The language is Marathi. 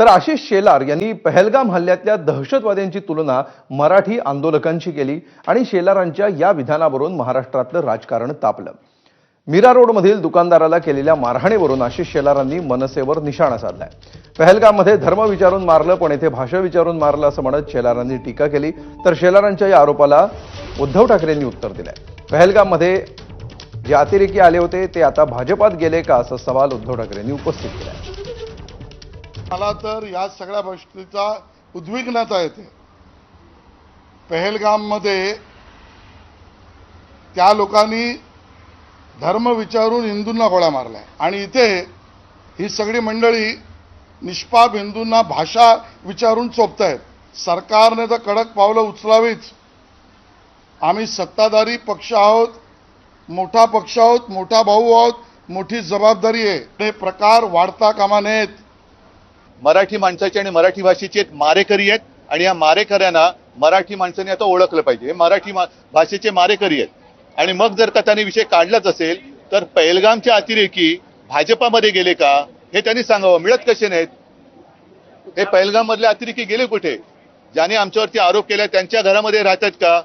तर आशिष शेलार यांनी पहलगाम हल्ल्यातल्या दहशतवाद्यांची तुलना मराठी आंदोलकांशी केली आणि शेलारांच्या या विधानावरून महाराष्ट्रातलं राजकारण तापलं. मीरा रोडमधील दुकानदाराला केलेल्या मारहाणीवरून आशिष शेलारांनी मनसेवर निशाणा साधलाय. पहलगाममध्ये धर्म विचारून मारलं पण येथे भाषा विचारून मारलं असं म्हणत शेलारांनी टीका केली. तर शेलारांच्या या आरोपाला उद्धव ठाकरेंनी उत्तर दिलंय. पहलगाममध्ये जे अतिरेकी आले होते ते आता भाजपात गेले का असा सवाल उद्धव ठाकरेंनी उपस्थित केलाय. मला तर या सगळ्या गोष्टीचा उद्विग्नता येते. पहलगाममध्ये त्या लोकांनी धर्म विचारून हिंदूंना गोळा मारलाय. आणि इथे ही सगळी मंडळी निष्पाप हिंदूंना भाषा विचारून चोपतायत. सरकारने तर कडक पावलं उचलावीच आम्ही सत्ताधारी पक्ष आहोत मोठा पक्ष आहोत मोठा भाऊ आहोत मोठी जबाबदारी आहे. ते प्रकार वाढता कामा नयेत. मराठी माणसाचे आणि मराठी भाषेचे एक मारेकरी आहेत आणि या मारेकऱ्यांना मराठी माणसाने आता ओळखलं पाहिजे. हे मराठी मा- भाषेचे मारेकरी आहेत. आणि मग जर का त्यांनी विषय काढलाच असेल तर पैलगामच्या अतिरेकी भाजपामध्ये गेले का? हे त्यांनी सांगावं. मिळत कसे नाहीत? हे पहिलगाम मधले अतिरेकी गेले कुठे? ज्याने आमच्यावरती आरोप केला त्यांच्या घरामध्ये राहतात का?